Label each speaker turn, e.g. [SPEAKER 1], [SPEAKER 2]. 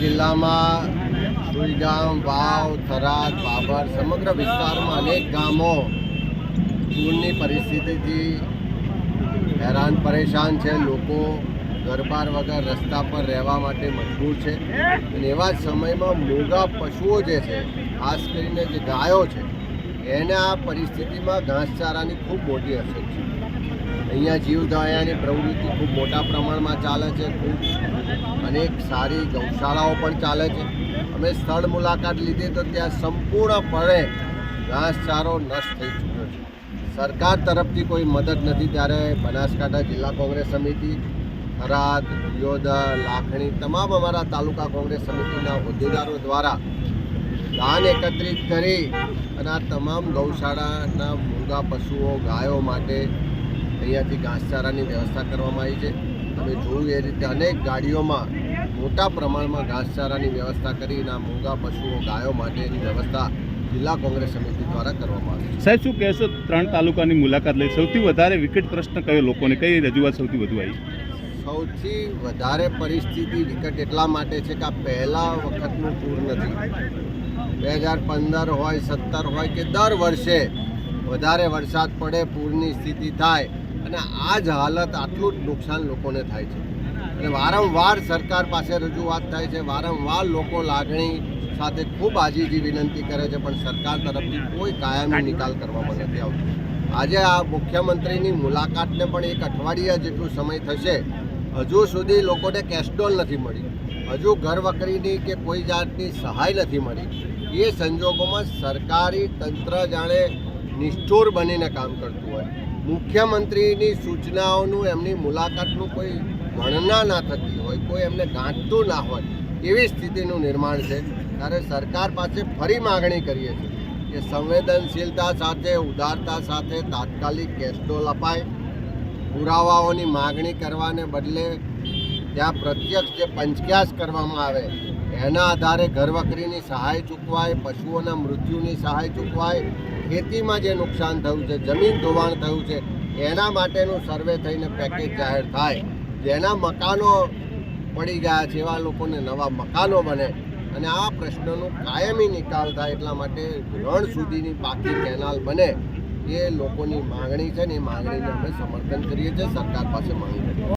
[SPEAKER 1] જિલ્લામાં સુઈગામ, વાવ, થરાદ, બાબર સમગ્ર વિસ્તારમાં અનેક ગામો પૂરની પરિસ્થિતિથી હેરાન પરેશાન છે. લોકો ઘરબાર વગર રસ્તા પર રહેવા માટે મજબૂર છે. અને એવા જ સમયમાં મોગા પશુઓ જે છે, ખાસ કરીને જે ગાયો છે, એને આ પરિસ્થિતિમાં ઘાસચારાની ખૂબ મોટી અસર છે. અહીંયા જીવદયાની પ્રવૃત્તિ ખૂબ મોટા પ્રમાણમાં ચાલે છે. ખૂબ અનેક સારી ગૌશાળાઓ પણ ચાલે છે. અમે સ્થળ મુલાકાત લીધી તો ત્યાં સંપૂર્ણપણે ઘાસચારો નષ્ટ થઈ ચૂક્યો છે. સરકાર તરફથી કોઈ મદદ નથી. ત્યારે બનાસકાંઠા જિલ્લા કોંગ્રેસ સમિતિ, થરાદ યોદા લાખણી તમામ અમારા તાલુકા કોંગ્રેસ સમિતિના હોદ્દેદારો દ્વારા દાન એકત્રિત કરી અને આ તમામ ગૌશાળાના મૂંગા પશુઓ, ગાયો માટે અહીંયાથી ઘાસચારાની વ્યવસ્થા કરવામાં આવી છે. તમે જોયું એ રીતે અનેક ગાડીઓમાં મોટા પ્રમાણમાં ઘાસચારાની વ્યવસ્થા કરીને આ મૂંગા પશુઓ ગાયો માટેની વ્યવસ્થા જિલ્લા કોંગ્રેસ સમિતિ દ્વારા કરવામાં આવી છે.
[SPEAKER 2] સાહેબ શું કહેશો ત્રણ તાલુકાની મુલાકાત લઈ? સૌથી વધારે વિકટ પ્રશ્ન કયો લોકોને? કઈ રજૂઆત સૌથી વધુ આવી?
[SPEAKER 1] સૌથી વધારે પરિસ્થિતિ વિકટ એટલા માટે છે કે આ પહેલા વખતનું પૂર નથી. બે હજાર પંદર હોય સત્તર હોય કે દર વર્ષે વધારે વરસાદ પડે પૂરની સ્થિતિ થાય અને આ જ હાલત આટલું જ નુકસાન લોકોને થાય છે. અને વારંવાર સરકાર પાસે રજૂઆત થાય છે, વારંવાર લોકો લાગણી સાથે ખૂબ આજીજી વિનંતી કરે છે, પણ સરકાર તરફથી કોઈ કાયમી નિકાલ કરવામાં નથી આવતો. આજે આ મુખ્યમંત્રીની મુલાકાતને પણ એક અઠવાડિયા જેટલું સમય થશે, હજુ સુધી લોકોને કેસ્ટોલ નથી મળી. હજુ ઘર વકરીની કે કોઈ જાતની સહાય નથી મળી. એ સંજોગોમાં સરકારી તંત્ર જાણે નિષ્ઠુર બનીને કામ કરતું હોય. મુખ્યમંત્રીની સૂચનાઓનું એમની મુલાકાતનું કોઈ ગણના ના થતી હોય, કોઈ એમને ગાંઠતું ના હોય, એવી સ્થિતિનું નિર્માણ છે. ત્યારે સરકાર પાસે ફરી માગણી કરીએ છીએ કે સંવેદનશીલતા સાથે, ઉદારતા સાથે તાત્કાલિક કેસ્ટોલ અપાય પુરાવાઓની માગણી કરવાને બદલે ત્યાં પ્રત્યક્ષ જે પંચક્યાસ કરવામાં આવે એના આધારે ઘરવકરીની સહાય ચૂકવાય, પશુઓના મૃત્યુની સહાય ચૂકવાય, ખેતીમાં જે નુકસાન થયું છે, જમીન ધોવાણ થયું છે, એના માટેનું સર્વે થઈને પેકેજ જાહેર થાય. જેના મકાનો પડી ગયા છે, એવા લોકોને નવા મકાનો બને. અને આ પ્રશ્નનો કાયમી નિકાલ થાય એટલા માટે રણ સુધીની પાકી કેનાલ બને. એ લોકોની માંગણી છે ને એ માંગણીને અમે સમર્થન કરીએ છીએ. સરકાર પાસે માંગ કરીએ છીએ.